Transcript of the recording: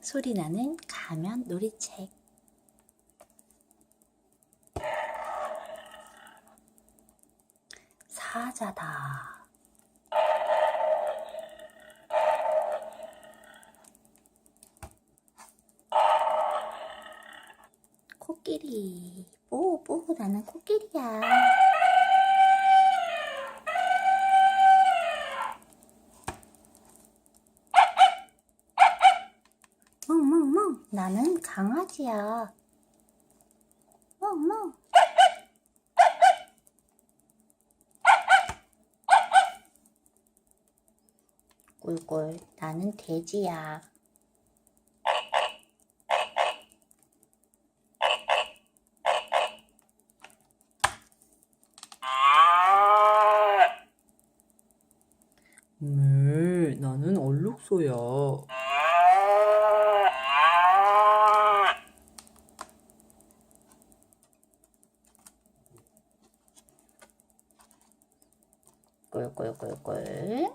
소리나는 가면 놀이책. 사자다. 코끼리. 뽀, 뽀, 나는 코끼리야. 나는 강아지야. 멍멍. 꿀꿀, 나는 돼지야. 네, 나는 얼룩소야. 꿀꿀꿀꿀.